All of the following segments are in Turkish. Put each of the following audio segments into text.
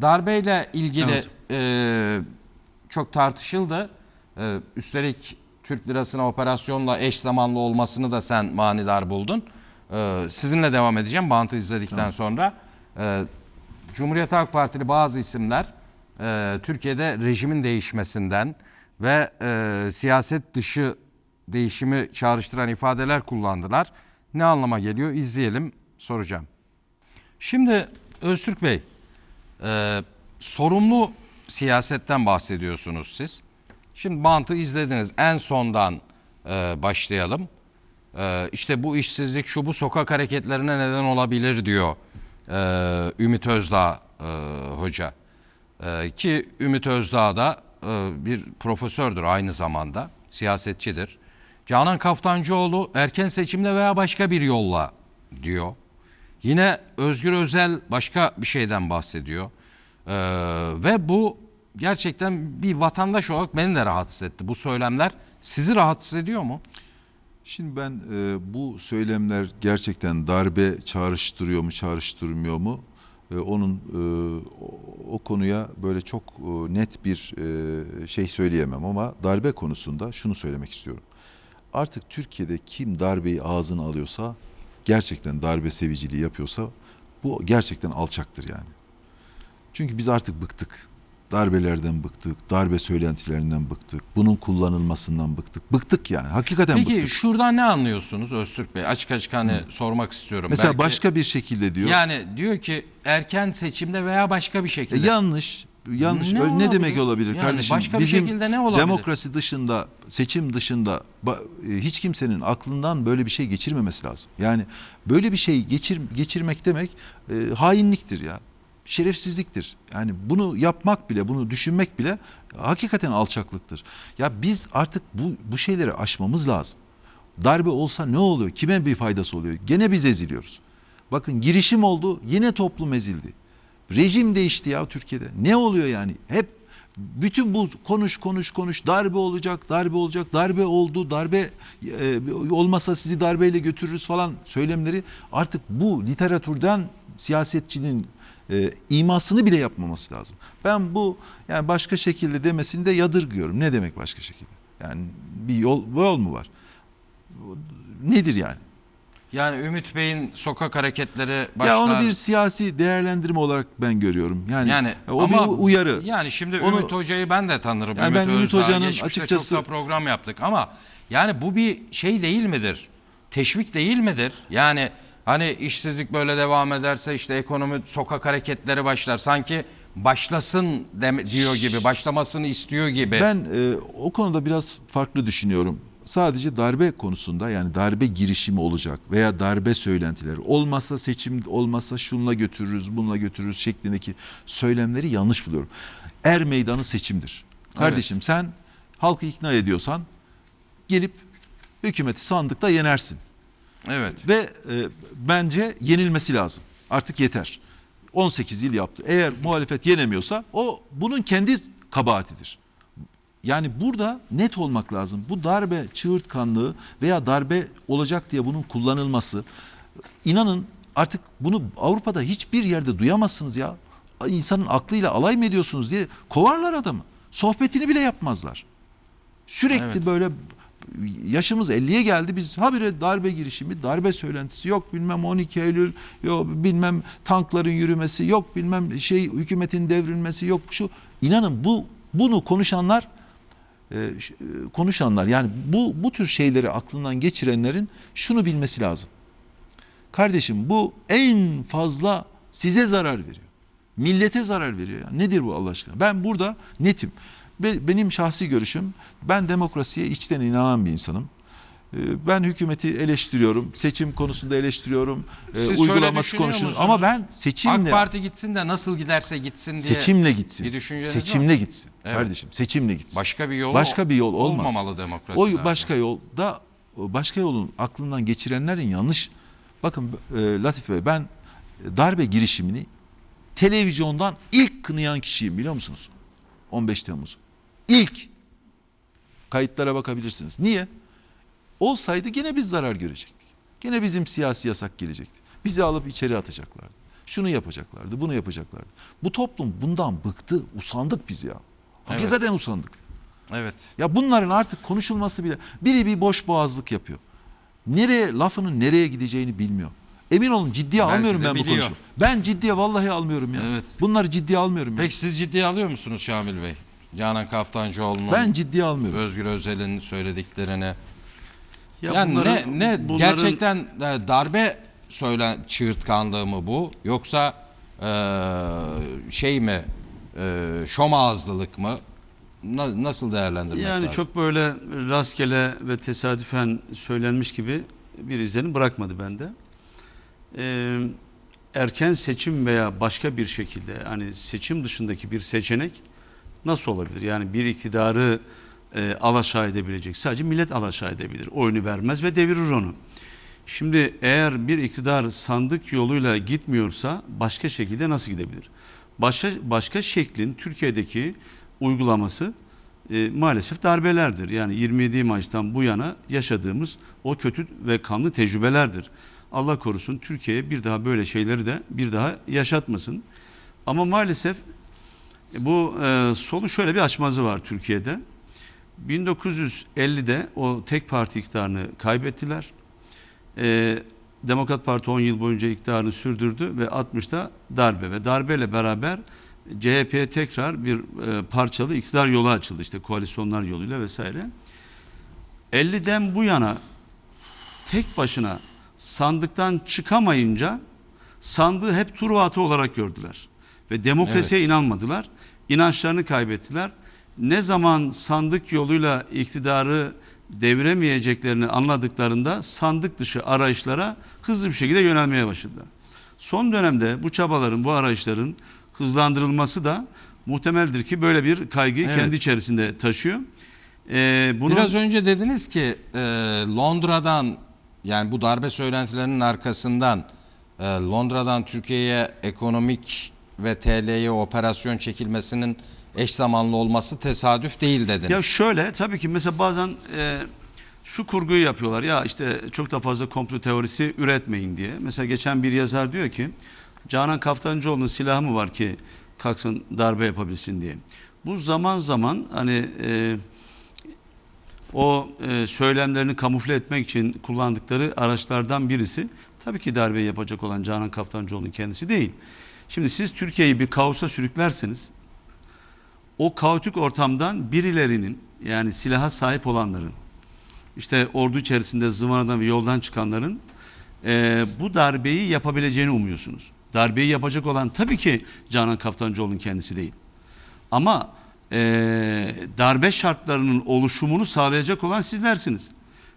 Darbeyle ilgili Evet. e, çok tartışıldı. E, üstelik Türk lirasına operasyonla eş zamanlı olmasını da sen manidar buldun. E, sizinle devam edeceğim bantı izledikten sonra. E, Cumhuriyet Halk Partili bazı isimler e, Türkiye'de rejimin değişmesinden ve e, siyaset dışı değişimi çağrıştıran ifadeler kullandılar. Ne anlama geliyor? İzleyelim, soracağım. Şimdi Öztürk Bey, e, sorumlu siyasetten bahsediyorsunuz siz. Şimdi bantı izlediniz. En sondan e, başlayalım. E, işte bu işsizlik şu bu sokak hareketlerine neden olabilir diyor e, Ümit Özdağ e, hoca. E, ki Ümit Özdağ da e, bir profesördür aynı zamanda, siyasetçidir. Canan Kaftancıoğlu erken seçimle veya başka bir yolla diyor. Yine Özgür Özel başka bir şeyden bahsediyor. Ee, ve bu gerçekten bir vatandaş olarak beni de rahatsız etti. Bu söylemler sizi rahatsız ediyor mu? Şimdi ben e, bu söylemler gerçekten darbe çağrıştırıyor mu, çağrıştırmıyor mu? E, onun e, o, konuya böyle çok e, net bir e, şey söyleyemem ama darbe konusunda şunu söylemek istiyorum. Artık Türkiye'de kim darbeyi ağzına alıyorsa, gerçekten darbe seviciliği yapıyorsa bu gerçekten alçaktır yani. Çünkü biz artık bıktık. Darbelerden bıktık, darbe söylentilerinden bıktık, bunun kullanılmasından bıktık. Bıktık yani, hakikaten Peki bıktık. şuradan ne anlıyorsunuz Öztürk Bey? Açık açık hani sormak istiyorum. Mesela Belki- başka bir şekilde diyor. Yani diyor ki erken seçimde veya başka bir E, şekilde. yanlış. Yanlış. Ne Öyle ne, demek olabilir Yani kardeşim? başka bir Bizim şekilde ne olabilir? demokrasi dışında, seçim dışında e, hiç kimsenin aklından böyle bir şey geçirmemesi lazım. Yani böyle bir şey geçir geçirmek demek e, hainliktir ya. Şerefsizliktir. Yani bunu yapmak bile, bunu düşünmek bile hakikaten alçaklıktır. Ya biz artık bu bu şeyleri aşmamız lazım. Darbe olsa ne oluyor? Kime bir faydası oluyor? Gene biz eziliyoruz. Bakın girişim oldu, yine toplum ezildi. Rejim değişti ya Türkiye'de. Ne oluyor yani? Hep bütün bu konuş konuş konuş darbe olacak, darbe olacak, darbe oldu, darbe e, olmasa sizi darbeyle götürürüz falan söylemleri artık bu literatürden siyasetçinin e, imasını bile yapmaması lazım. Ben bu yani başka şekilde demesini de yadırgıyorum. Ne demek başka şekilde? Yani bir yol, bu yol mu var? Nedir yani? Yani Ümit Bey'in sokak hareketleri başlar. Ya onu bir siyasi değerlendirme olarak ben görüyorum. Yani, yani o ama bir uyarı. Yani şimdi Onu- Ümit Hoca'yı ben de tanırım. Yani ben Ümit Özdağ. Hoca'nın açıkçası- çok program yaptık ama yani bu bir şey değil midir? Teşvik değil midir? Yani hani işsizlik böyle devam ederse işte ekonomi sokak hareketleri başlar. Sanki başlasın deme- diyor gibi, başlamasını istiyor gibi. Ben e, o konuda biraz farklı düşünüyorum. Sadece darbe konusunda yani darbe girişimi olacak veya darbe söylentileri olmazsa seçim olmazsa şunla götürürüz bununla götürürüz şeklindeki söylemleri yanlış buluyorum. Er meydanı seçimdir. Kardeşim sen halkı ikna ediyorsan gelip hükümeti sandıkta yenersin. Evet. Ve e, bence yenilmesi lazım. Artık yeter. 18 yıl yaptı. Eğer muhalefet yenemiyorsa o bunun kendi kabahatidir. Yani burada net olmak lazım. Bu darbe çığırtkanlığı veya darbe olacak diye bunun kullanılması inanın artık bunu Avrupa'da hiçbir yerde duyamazsınız ya. İnsanın aklıyla alay mı ediyorsunuz diye kovarlar adamı. Sohbetini bile yapmazlar. Sürekli Evet. böyle yaşımız 50'ye geldi biz habire darbe girişimi, darbe söylentisi yok bilmem 12 Eylül, yok bilmem tankların yürümesi, yok bilmem şey hükümetin devrilmesi, yok şu. İnanın bu bunu konuşanlar e, e, konuşanlar yani bu bu tür şeyleri aklından geçirenlerin şunu bilmesi lazım. Kardeşim bu en fazla size zarar veriyor. Millete zarar veriyor. Yani. Nedir bu Allah aşkına? Ben burada netim. Be- Benim şahsi görüşüm ben demokrasiye içten inanan bir insanım. Ee, Ben hükümeti eleştiriyorum. Seçim konusunda eleştiriyorum. Ee, şöyle uygulaması konusunda. Ama ben AK seçimle Parti gitsin de nasıl giderse gitsin diye. seçimle gitsin. bir var Seçimle mı? gitsin. Evet. Kardeşim seçimle gitsin. Başka bir yol Başka bir yol olmaz. olmamalı demokrasilerde. O başka yolda o başka yolun aklından geçirenlerin yanlış. Bakın e, Latif Bey ben darbe girişimini televizyondan ilk kınayan kişiyim biliyor musunuz? 15 Temmuz. İlk kayıtlara bakabilirsiniz. Niye? Olsaydı gene biz zarar görecektik. Gene bizim siyasi yasak gelecekti. Bizi alıp içeri atacaklardı. Şunu yapacaklardı, bunu yapacaklardı. Bu toplum bundan bıktı, usandık biz ya. Hakikaten usandık. Evet. Ya bunların artık konuşulması bile biri bir boş boğazlık yapıyor. Nereye lafının nereye gideceğini bilmiyor. Emin olun ciddiye Belki almıyorum ben bu biliyor. konuşmayı. Ben ciddiye vallahi almıyorum ya. Evet. Bunları ciddiye almıyorum ya. Peki siz ciddiye alıyor musunuz Şamil Bey? Canan Kaftancıoğlu'nun, Ben ciddiye almıyorum. Özgür Özel'in söylediklerini. Ya yani bunların- ne ne bunların- gerçekten e, darbe söylen çığırtkanlığı mı bu yoksa e, şey mi e, şom ağızlılık mı Na- nasıl değerlendirmek yani lazım? çok böyle rastgele ve tesadüfen söylenmiş gibi bir izlenim bırakmadı bende. Ee, erken seçim veya başka bir şekilde hani seçim dışındaki bir seçenek nasıl olabilir? Yani bir iktidarı e, alaşağı edebilecek. Sadece millet alaşağı edebilir. Oyunu vermez ve devirir onu. Şimdi eğer bir iktidar sandık yoluyla gitmiyorsa başka şekilde nasıl gidebilir? Başka başka şeklin Türkiye'deki uygulaması e, maalesef darbelerdir. Yani 27 Mayıs'tan bu yana yaşadığımız o kötü ve kanlı tecrübelerdir. Allah korusun Türkiye'ye bir daha böyle şeyleri de bir daha yaşatmasın. Ama maalesef bu e, solu şöyle bir açmazı var Türkiye'de. 1950'de o tek parti iktidarını kaybettiler. Ee, Demokrat Parti 10 yıl boyunca iktidarını sürdürdü ve 60'ta darbe ve darbeyle beraber CHP'ye tekrar bir e, parçalı iktidar yolu açıldı işte koalisyonlar yoluyla vesaire. 50'den bu yana tek başına sandıktan çıkamayınca sandığı hep Truvatı olarak gördüler. Ve demokrasiye inanmadılar. İnançlarını kaybettiler. Ne zaman sandık yoluyla iktidarı deviremeyeceklerini anladıklarında sandık dışı arayışlara hızlı bir şekilde yönelmeye başladılar. Son dönemde bu çabaların, bu arayışların hızlandırılması da muhtemeldir ki böyle bir kaygıyı Evet. kendi içerisinde taşıyor. Ee, bunun, Biraz önce dediniz ki e, Londra'dan yani bu darbe söylentilerinin arkasından e, Londra'dan Türkiye'ye ekonomik ve TL'ye operasyon çekilmesinin eş zamanlı olması tesadüf değil dediniz. Ya şöyle tabii ki mesela bazen e, şu kurguyu yapıyorlar ya işte çok da fazla komplo teorisi üretmeyin diye. Mesela geçen bir yazar diyor ki Canan Kaftancıoğlu'nun silahı mı var ki kalksın darbe yapabilsin diye. Bu zaman zaman hani e, o e, söylemlerini kamufle etmek için kullandıkları araçlardan birisi tabii ki darbeyi yapacak olan Canan Kaftancıoğlu'nun kendisi değil. Şimdi siz Türkiye'yi bir kaosa sürüklerseniz o kaotik ortamdan birilerinin yani silaha sahip olanların işte ordu içerisinde zıvanadan ve yoldan çıkanların e, bu darbeyi yapabileceğini umuyorsunuz. Darbeyi yapacak olan tabii ki Canan Kaftancıoğlu'nun kendisi değil. Ama e, darbe şartlarının oluşumunu sağlayacak olan sizlersiniz.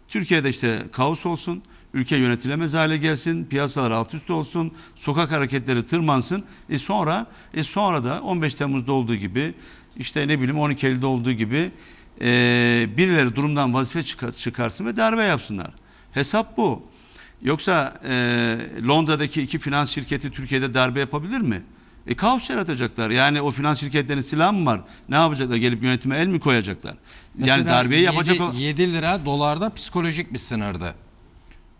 Türkiye'de işte kaos olsun, ülke yönetilemez hale gelsin, piyasalar alt üst olsun, sokak hareketleri tırmansın. E sonra e sonra da 15 Temmuz'da olduğu gibi işte ne bileyim 12 Eylül'de olduğu gibi e, birileri durumdan vazife çıkar- çıkarsın ve darbe yapsınlar. Hesap bu. Yoksa e, Londra'daki iki finans şirketi Türkiye'de darbe yapabilir mi? E kaos yaratacaklar. Yani o finans şirketlerinin silahı mı var? Ne yapacaklar? Gelip yönetime el mi koyacaklar? yani darbeyi yapacak olan... 7 lira dolarda psikolojik bir sınırdı.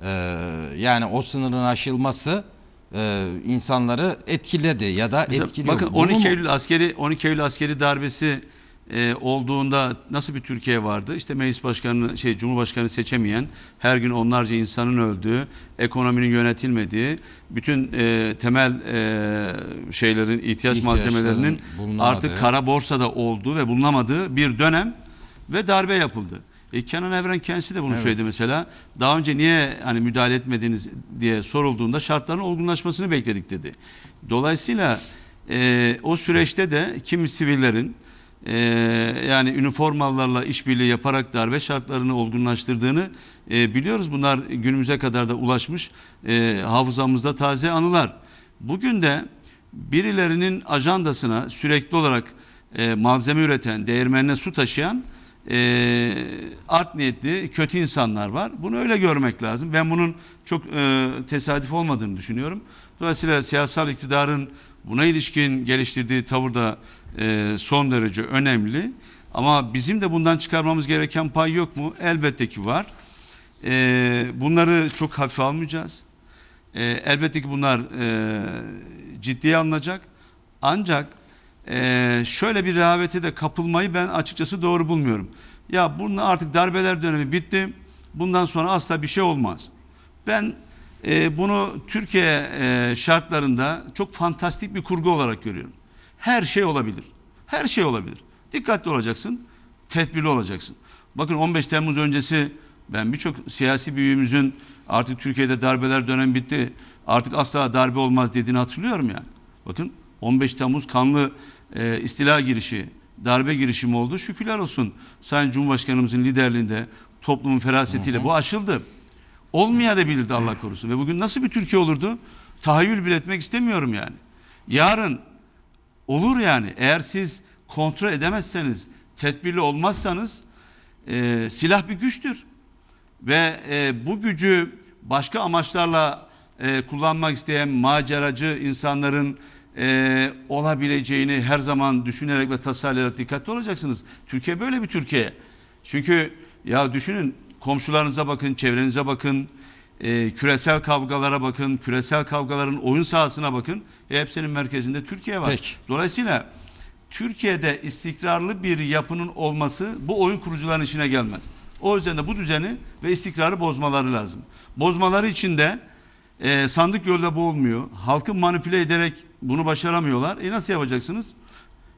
Ee, yani o sınırın aşılması e, insanları etkiledi ya da Mesela etkiliyor. bakın Bunu 12 mu- Eylül askeri 12 Eylül askeri darbesi e, olduğunda nasıl bir Türkiye vardı? İşte meclis başkanı şey cumhurbaşkanı seçemeyen, her gün onlarca insanın öldüğü, ekonominin yönetilmediği, bütün e, temel e, şeylerin ihtiyaç malzemelerinin artık kara borsada olduğu ve bulunamadığı bir dönem ve darbe yapıldı. E, Kenan Evren kendisi de bunu Evet. söyledi mesela. Daha önce niye hani müdahale etmediniz diye sorulduğunda şartların olgunlaşmasını bekledik dedi. Dolayısıyla e, o süreçte de kimi sivillerin e, yani üniformalarla işbirliği yaparak darbe şartlarını olgunlaştırdığını e, biliyoruz. Bunlar günümüze kadar da ulaşmış e, hafızamızda taze anılar. Bugün de birilerinin ajandasına sürekli olarak e, malzeme üreten, değirmenine su taşıyan e, art niyetli kötü insanlar var. Bunu öyle görmek lazım. Ben bunun çok e, tesadüf olmadığını düşünüyorum. Dolayısıyla siyasal iktidarın buna ilişkin geliştirdiği tavır da e, son derece önemli. Ama bizim de bundan çıkarmamız gereken pay yok mu? Elbette ki var. E, bunları çok hafife almayacağız. E, elbette ki bunlar e, ciddiye alınacak. Ancak e, şöyle bir rehavete de kapılmayı ben açıkçası doğru bulmuyorum. Ya bunun artık darbeler dönemi bitti. Bundan sonra asla bir şey olmaz. Ben e, bunu Türkiye e, şartlarında çok fantastik bir kurgu olarak görüyorum. Her şey olabilir. Her şey olabilir. Dikkatli olacaksın, tedbirli olacaksın. Bakın 15 Temmuz öncesi ben birçok siyasi büyüğümüzün artık Türkiye'de darbeler dönemi bitti. Artık asla darbe olmaz dediğini hatırlıyorum yani. Bakın 15 Temmuz kanlı e, istila girişi, darbe girişimi oldu. Şükürler olsun Sayın Cumhurbaşkanımızın liderliğinde toplumun ferasetiyle bu aşıldı. Olmaya da bilirdi Allah korusun. Ve bugün nasıl bir Türkiye olurdu? Tahayyül bile etmek istemiyorum yani. Yarın olur yani. Eğer siz kontrol edemezseniz, tedbirli olmazsanız e, silah bir güçtür. Ve e, bu gücü başka amaçlarla e, kullanmak isteyen maceracı insanların e, olabileceğini her zaman düşünerek ve tasarlayarak dikkatli olacaksınız. Türkiye böyle bir Türkiye. Çünkü ya düşünün komşularınıza bakın, çevrenize bakın, e, küresel kavgalara bakın, küresel kavgaların oyun sahasına bakın. E, hepsinin merkezinde Türkiye var. Peki. Dolayısıyla Türkiye'de istikrarlı bir yapının olması bu oyun kurucuların işine gelmez. O yüzden de bu düzeni ve istikrarı bozmaları lazım. Bozmaları için de e, sandık yolda bu olmuyor. Halkı manipüle ederek bunu başaramıyorlar. E nasıl yapacaksınız?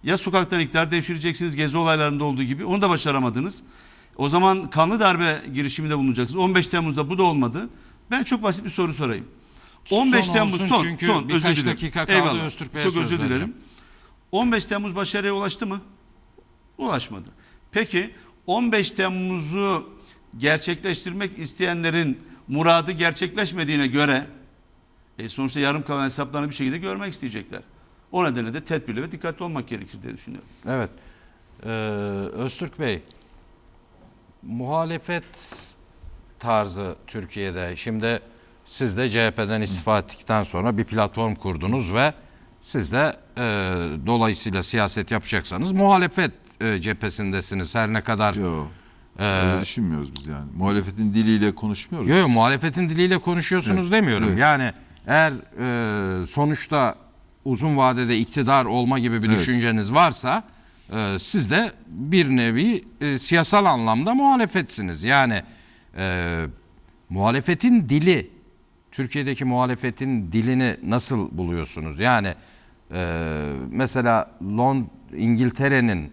Ya sokaktan iktidar devşireceksiniz gezi olaylarında olduğu gibi onu da başaramadınız. O zaman kanlı darbe girişiminde bulunacaksınız. 15 Temmuz'da bu da olmadı. Ben çok basit bir soru sorayım. 15 Son Temmuz son çünkü son birkaç özür dilerim. dakika kaldı, Eyvallah. Öztürk Bey'e Çok özür dilerim. vereceğim. 15 Temmuz başarıya ulaştı mı? Ulaşmadı. Peki 15 Temmuz'u gerçekleştirmek isteyenlerin muradı gerçekleşmediğine göre e sonuçta yarım kalan hesaplarını bir şekilde görmek isteyecekler. O nedenle de tedbirli ve dikkatli olmak gerekir diye düşünüyorum. Evet. Ee, Öztürk Bey, muhalefet tarzı Türkiye'de şimdi siz de CHP'den istifa ettikten sonra bir platform kurdunuz ve siz de e, dolayısıyla siyaset yapacaksanız muhalefet e, cephesindesiniz her ne kadar Yok. E, Öyle düşünmüyoruz biz yani. Muhalefetin diliyle konuşmuyoruz. Yok yok, biz. muhalefetin diliyle konuşuyorsunuz Evet, demiyorum. evet. Yani eğer e, sonuçta uzun vadede iktidar olma gibi bir Evet. düşünceniz varsa e, siz de bir nevi e, siyasal anlamda muhalefetsiniz. Yani e, muhalefetin dili, Türkiye'deki muhalefetin dilini nasıl buluyorsunuz? Yani e, mesela Lond İngiltere'nin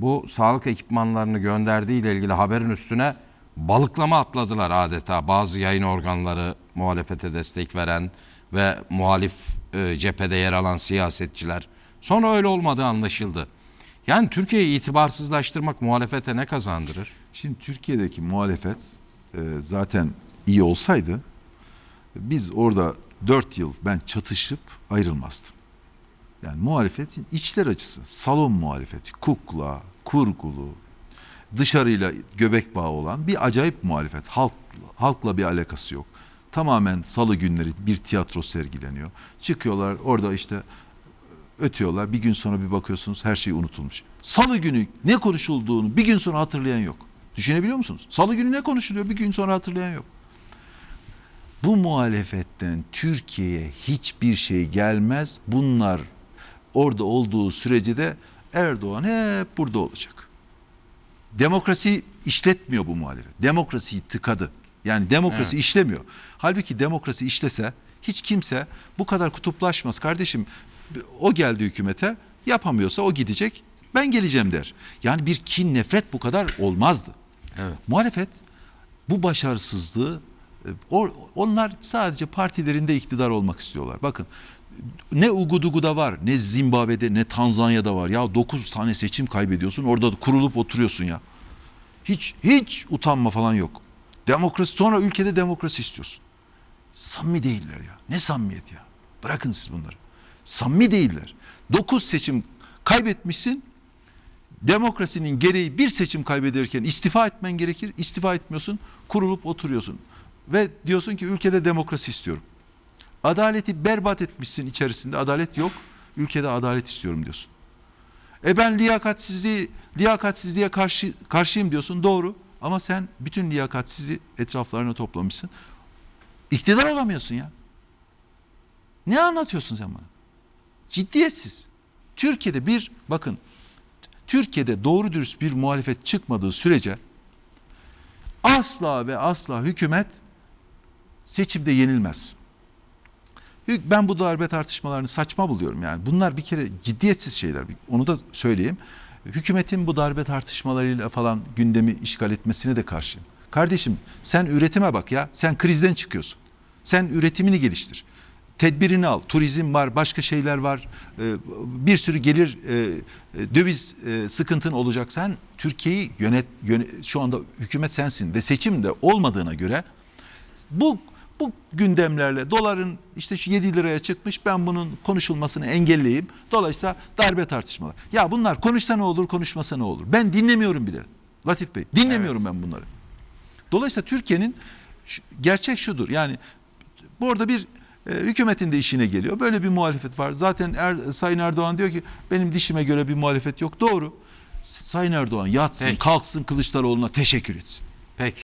bu sağlık ekipmanlarını gönderdiği ile ilgili haberin üstüne balıklama atladılar adeta. Bazı yayın organları muhalefete destek veren ve muhalif e, cephede yer alan siyasetçiler. Sonra öyle olmadığı anlaşıldı. Yani Türkiye'yi itibarsızlaştırmak muhalefete ne kazandırır? Şimdi Türkiye'deki muhalefet e, zaten iyi olsaydı biz orada dört yıl ben çatışıp ayrılmazdım. Yani muhalefetin içler açısı, salon muhalefeti, kukla, kurgulu, dışarıyla göbek bağı olan bir acayip muhalefet. Halk, halkla bir alakası yok. Tamamen salı günleri bir tiyatro sergileniyor. Çıkıyorlar orada işte ötüyorlar. Bir gün sonra bir bakıyorsunuz her şey unutulmuş. Salı günü ne konuşulduğunu bir gün sonra hatırlayan yok. Düşünebiliyor musunuz? Salı günü ne konuşuluyor bir gün sonra hatırlayan yok. Bu muhalefetten Türkiye'ye hiçbir şey gelmez. Bunlar orada olduğu sürece de Erdoğan hep burada olacak. Demokrasi işletmiyor bu muhalefet. Demokrasiyi tıkadı. Yani demokrasi Evet. işlemiyor. Halbuki demokrasi işlese hiç kimse bu kadar kutuplaşmaz. Kardeşim o geldi hükümete yapamıyorsa o gidecek ben geleceğim der. Yani bir kin nefret bu kadar olmazdı. Evet. Muhalefet bu başarısızlığı onlar sadece partilerinde iktidar olmak istiyorlar. Bakın ne Ugudugu'da var, ne Zimbabwe'de, ne Tanzanya'da var. Ya 9 tane seçim kaybediyorsun, orada kurulup oturuyorsun ya. Hiç hiç utanma falan yok. Demokrasi sonra ülkede demokrasi istiyorsun. Samimi değiller ya. Ne samimiyet ya? Bırakın siz bunları. Samimi değiller. 9 seçim kaybetmişsin. Demokrasinin gereği bir seçim kaybederken istifa etmen gerekir. İstifa etmiyorsun, kurulup oturuyorsun. Ve diyorsun ki ülkede demokrasi istiyorum. Adaleti berbat etmişsin içerisinde. Adalet yok. Ülkede adalet istiyorum diyorsun. E ben liyakatsizliği, liyakatsizliğe karşı karşıyım diyorsun. Doğru. Ama sen bütün liyakatsizi etraflarına toplamışsın. İktidar olamıyorsun ya. Ne anlatıyorsun sen bana? Ciddiyetsiz. Türkiye'de bir bakın Türkiye'de doğru dürüst bir muhalefet çıkmadığı sürece asla ve asla hükümet seçimde yenilmez. Ben bu darbe tartışmalarını saçma buluyorum yani. Bunlar bir kere ciddiyetsiz şeyler. Onu da söyleyeyim. Hükümetin bu darbe tartışmalarıyla falan gündemi işgal etmesine de karşıyım. Kardeşim sen üretime bak ya. Sen krizden çıkıyorsun. Sen üretimini geliştir. Tedbirini al. Turizm var, başka şeyler var. Ee, Bir sürü gelir e, e, döviz e, sıkıntın olacak. Sen Türkiye'yi yönet, yönet şu anda hükümet sensin ve seçim de olmadığına göre bu bu gündemlerle doların işte şu 7 liraya çıkmış ben bunun konuşulmasını engelleyeyim. Dolayısıyla darbe tartışmalar. Ya bunlar konuşsa ne olur konuşmasa ne olur. Ben dinlemiyorum bile Latif Bey. Dinlemiyorum ben bunları. Dolayısıyla Türkiye'nin gerçek şudur. Yani bu arada bir e, hükümetin de işine geliyor. Böyle bir muhalefet var. Zaten er, Sayın Erdoğan diyor ki benim dişime göre bir muhalefet yok. Doğru. Sayın Erdoğan yatsın, Peki. kalksın Kılıçdaroğlu'na teşekkür etsin. Peki.